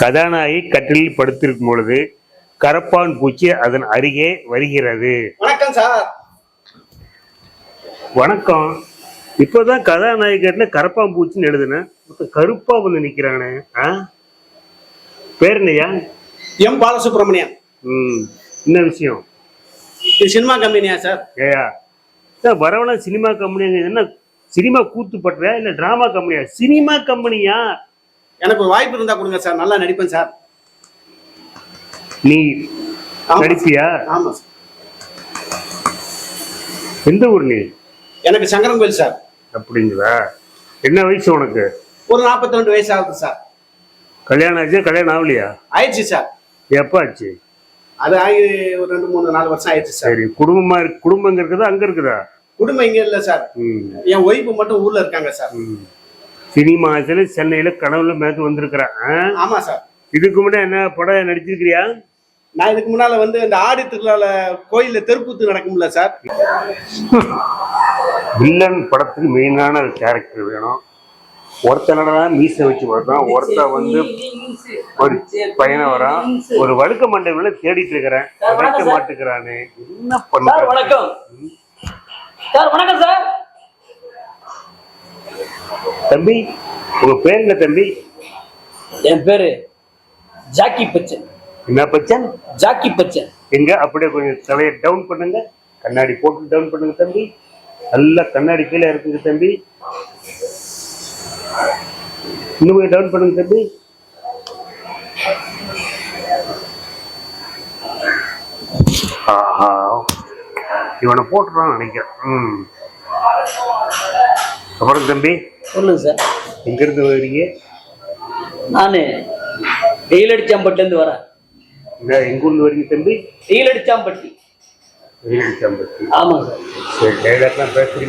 கதாநாயகி கட்டிலில் படுத்திருக்கும் பொழுது கரப்பான் பூச்சி அதன் அருகே வருகிறது. வணக்கம் சார். வணக்கம். இப்போதான் கதாநாயகர்னு கரப்பான் பூச்சின்னு எழுதுனேன் கருப்பா வந்து நிக்கிறானே. ஆ? பேர் என்னய்யா? எம் பாலசுப்ரமணியன். ம். என்ன விஷயம்? இது சினிமா கம்பெனியா சார்? ஏயா சார் வரவெல்லாம் சினிமா கம்பெனி என்ன சினிமா கூத்து பட்டுறியா இல்ல டிராமா கம்பெனியா? சினிமா கம்பெனியா? எனக்கு ஒரு வாய்ப்பு இருந்தா கொடுங்க சார். நல்லா நடிப்பேன் சார். நீ. நடிப்பியா? ஆமா சார். எந்த ஊர் நீ? எனக்கு சங்கரன் கோயில் சார். அப்படிங்களா? என்ன வயசு உனக்கு? ஒரு 42 ரெண்டு வயசு ஆகுது சார். கல்யாணம் ஆச்சு? கல்யாணம் ஆகலையா? ஆயிடுச்சு சார். எப்போ ஆச்சு? அது ஆகி ஒரு ரெண்டு மூணு நாலு வருஷம் ஆயிடுச்சு சார். சரி குடும்பமா இருக்கு குடும்பம் இங்க இருக்குதா? அங்க இருக்குதா? குடும்பம் இங்க இல்ல சார். ம். என் ஒய்ஃபு மட்டும் ஊர்ல இருக்காங்க சார். ம். சினிமாத்துல சென்னையில கனவுல மேத்து வந்திருக்கிறேன் ஆ? ஆமா சார். இதுக்கு முன்னாடி என்ன படம் நடிச்சிருக்கிறியா? நான் இதுக்கு முன்னால வந்து இந்த ஆடி திருவிழால கோயில்ல தெருக்கூத்து நடக்கும்ல சார். வில்லன் படத்துக்கு மெயினான கேரக்டர் வேணும். ஒருத்தனோட தான் மீசை வச்சு வர்றான் ஒருத்தன் வந்து ஒரு பையனை வரான் ஒரு வழுக்க மண்டபம்ல தேடிட்டு இருக்கிறேன். கிடைக்க மாட்டேங்கிறானே என்ன சார் பண்ற வணக்கம். சார் வணக்கம் சார். தம்பி உங்க பேர் என்ன தம்பி? என் பேரு ஜாக்கி பச்சன். என்ன பச்சன்? ஜாக்கி பச்சன். எங்க? அப்படியே கொஞ்சம் தலையை டவுன் பண்ணுங்க. கண்ணாடி போட்டு டவுன் பண்ணுங்க தம்பி. நல்லா கண்ணாடி கீழே இருக்குங்க தம்பி. இன்னும் கொஞ்சம் டவுன் பண்ணுங்க தம்பி. ஆஹா. இவனை போட்டுறான்னு நினைக்கிறேன். ம். அப்புறம் தம்பி? சொல்லுங்க சார். எங்கிருந்து வரீங்க? நான் டெய்லடிச்சாம்பட்டிலேருந்து வரேன். இந்த எங்கூர்ந்து வரீங்க தம்பி? டெய்லடிச்சாம்பட்டி வெயில் சம்பத்தி ஆமாங்க சார் சரி டைலாக்லாம் பேசுறீங்க.